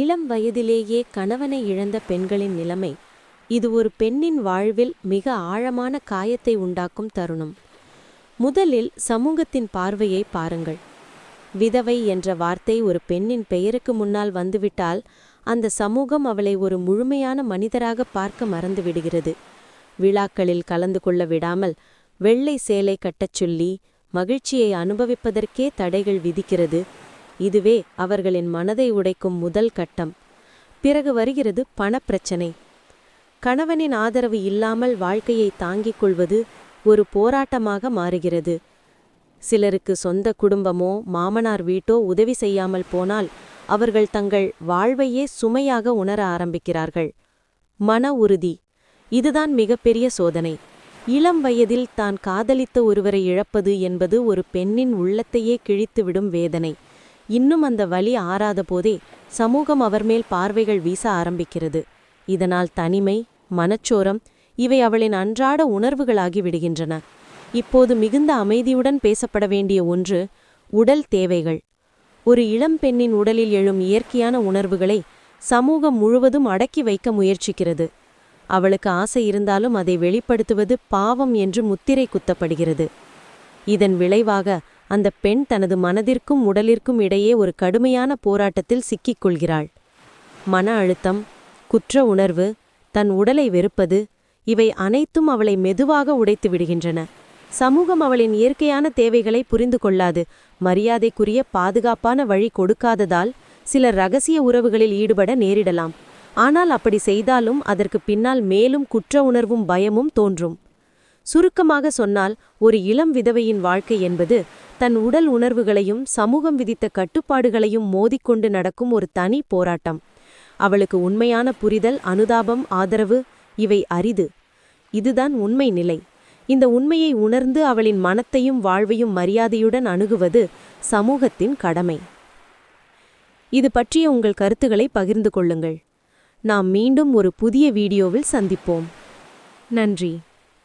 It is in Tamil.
இளம் வயதிலேயே கணவனை இழந்த பெண்களின் நிலைமை இது ஒரு பெண்ணின் வாழ்வில் மிக ஆழமான காயத்தை உண்டாக்கும் தருணம். முதலில் சமூகத்தின் பார்வையை பாருங்கள். விதவை என்ற வார்த்தை ஒரு பெண்ணின் பெயருக்கு முன்னால் வந்துவிட்டால் அந்த சமூகம் அவளை ஒரு முழுமையான மனிதராக பார்க்க மறந்துவிடுகிறது. விழாக்களில் கலந்து கொள்ள விடாமல் வெள்ளை சேலை கட்டச் சொல்லி மகிழ்ச்சியை அனுபவிப்பதற்கே தடைகள் விதிக்கிறது. இதுவே அவர்களின் மனதை உடைக்கும் முதல் கட்டம். பிறகு வருகிறது பணப்பிரச்சனை. கணவனின் ஆதரவு இல்லாமல் வாழ்க்கையை தாங்கிக் கொள்வது ஒரு போராட்டமாக மாறுகிறது. சிலருக்கு சொந்த குடும்பமோ மாமனார் வீட்டோ உதவி செய்யாமல் போனால் அவர்கள் தங்கள் வாழ்வையே சுமையாக உணர ஆரம்பிக்கிறார்கள். மன உறுதி. இதுதான் மிகப்பெரிய சோதனை. இளம் வயதில் தான் காதலித்த ஒருவரை இழப்பது என்பது ஒரு பெண்ணின் உள்ளத்தையே கிழித்துவிடும் வேதனை. இன்னும் அந்த வழி ஆறாத போதே சமூகம் அவர் மேல் பார்வைகள் வீச ஆரம்பிக்கிறது. இதனால் தனிமை மனச்சோரம் இவை அவளின் அன்றாட உணர்வுகளாகி விடுகின்றன. இப்போது மிகுந்த அமைதியுடன் பேசப்பட வேண்டிய ஒன்று உடல் தேவைகள். ஒரு இளம் பெண்ணின் உடலில் எழும் இயற்கையான உணர்வுகளை சமூகம் முழுவதும் அடக்கி வைக்க முயற்சிக்கிறது. அவளுக்கு ஆசை இருந்தாலும் அதை வெளிப்படுத்துவது பாவம் என்று முத்திரை குத்தப்படுகிறது. இதன் விளைவாக அந்த பெண் தனது மனதிற்கும் உடலிற்கும் இடையே ஒரு கடுமையான போராட்டத்தில் சிக்கிக் கொள்கிறாள். மன அழுத்தம் குற்ற உணர்வு தன் உடலை வெறுப்பது இவை அனைத்தும் அவளை மெதுவாக உடைத்து விடுகின்றன. சமூகம் அவளின் இயற்கையான தேவைகளை புரிந்து கொள்ளாது மரியாதைக்குரிய பாதுகாப்பான வழி கொடுக்காததால் சிலர் ரகசிய உறவுகளில் ஈடுபட நேரிடலாம். ஆனால் அப்படி செய்தாலும் அதற்கு பின்னால் மேலும் குற்ற உணர்வும் பயமும் தோன்றும். சுருக்கமாக சொன்னால் ஒரு இளம் விதவையின் வாழ்க்கை என்பது தன் உடல் உணர்வுகளையும் சமூகம் விதித்த கட்டுப்பாடுகளையும் மோதிக்கொண்டு நடக்கும் ஒரு தனி போராட்டம். அவளுக்கு உண்மையான புரிதல் அனுதாபம் ஆதரவு இவை அரிது. இதுதான் உண்மை நிலை. இந்த உண்மையை உணர்ந்து அவளின் மனத்தையும் வாழ்வையும் மரியாதையுடன் அணுகுவது சமூகத்தின் கடமை. இது பற்றிய உங்கள் கருத்துக்களை பகிர்ந்து கொள்ளுங்கள். நாம் மீண்டும் ஒரு புதிய வீடியோவில் சந்திப்போம். நன்றி.